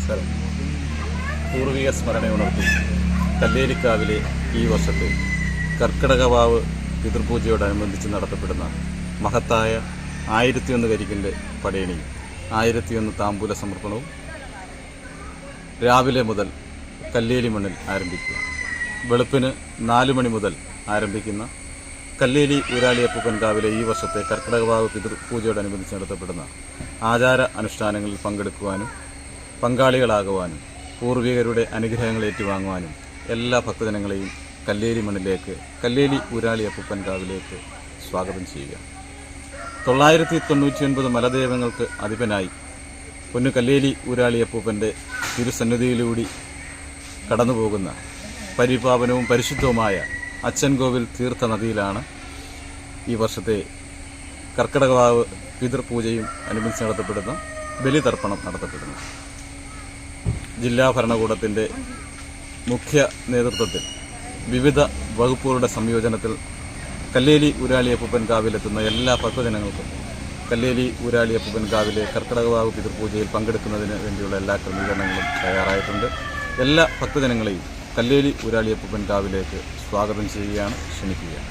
നമസ്കാരം. പൂർവിക സ്മരണ ഉണർത്തി കല്ലേരിക്കാവിലെ ഈ വർഷത്തെ കർക്കിടകവാവ് പിതൃപൂജയോടനുബന്ധിച്ച് നടത്തപ്പെടുന്ന മഹത്തായ ആയിരത്തിയൊന്ന് കരിക്കിന്റെ പടയണിയും ആയിരത്തിയൊന്ന് താമ്പൂല സമർപ്പണവും രാവിലെ മുതൽ കല്ലേലി മണ്ണിൽ ആരംഭിക്കുക. വെളുപ്പിന് നാല് മണി മുതൽ ആരംഭിക്കുന്ന കല്ലേലി ഊരാളിയപ്പൂപ്പൻകാവിലെ ഈ വർഷത്തെ കർക്കിടകവാവ് പിതൃപൂജയോടനുബന്ധിച്ച് നടത്തപ്പെടുന്ന ആചാര അനുഷ്ഠാനങ്ങളിൽ പങ്കെടുക്കുവാനും പങ്കാളികളാകുവാനും പൂർവികരുടെ അനുഗ്രഹങ്ങൾ ഏറ്റുവാങ്ങുവാനും എല്ലാ ഭക്തജനങ്ങളെയും കല്ലേരി മണ്ണിലേക്ക് കല്ലേലി ഊരാളി അപ്പൂപ്പൻകാവിലേക്ക് സ്വാഗതം ചെയ്യുക. തൊള്ളായിരത്തി തൊണ്ണൂറ്റി ഒൻപത് മലദേവങ്ങൾക്ക് അധിപനായി പൊന്നു കല്ലേലി ഊരാളി അപ്പൂപ്പന്റെ തിരുസന്നിധിയിലൂടി കടന്നുപോകുന്ന പരിപാവനവും പരിശുദ്ധവുമായ അച്ഛൻകോവിൽ തീർത്ഥ നദിയിലാണ് ഈ വർഷത്തെ കർക്കിടകവാവ് പിതൃപൂജയും അനുബന്ധിച്ച് നടത്തപ്പെടുന്ന ബലിതർപ്പണം നടത്തപ്പെടുന്നു ജില്ലാ ഭരണകൂടത്തിന്റെ മുഖ്യ നേതൃത്വത്തിൽ വിവിധ വകുപ്പുകളുടെ സംയോജനത്തിൽ കല്ലേലി അപ്പൂപ്പൻ കാവിലെത്തുന്ന എല്ലാ ഭക്തജനങ്ങൾക്കും കല്ലേലി ഊരാളി അപ്പൂപ്പൻ കാവിലെ കർക്കിടകവാവ് പിതൃപൂജയിൽ പങ്കെടുക്കുന്നതിന് വേണ്ടിയുള്ള എല്ലാ ക്രമീകരണങ്ങളും തയ്യാറായിട്ടുണ്ട്. എല്ലാ ഭക്തജനങ്ങളെയും കല്ലേലി അപ്പൂപ്പൻ കാവിലേക്ക് സ്വാഗതം ചെയ്യുകയാണ് ക്ഷണിക്കുകയാണ്.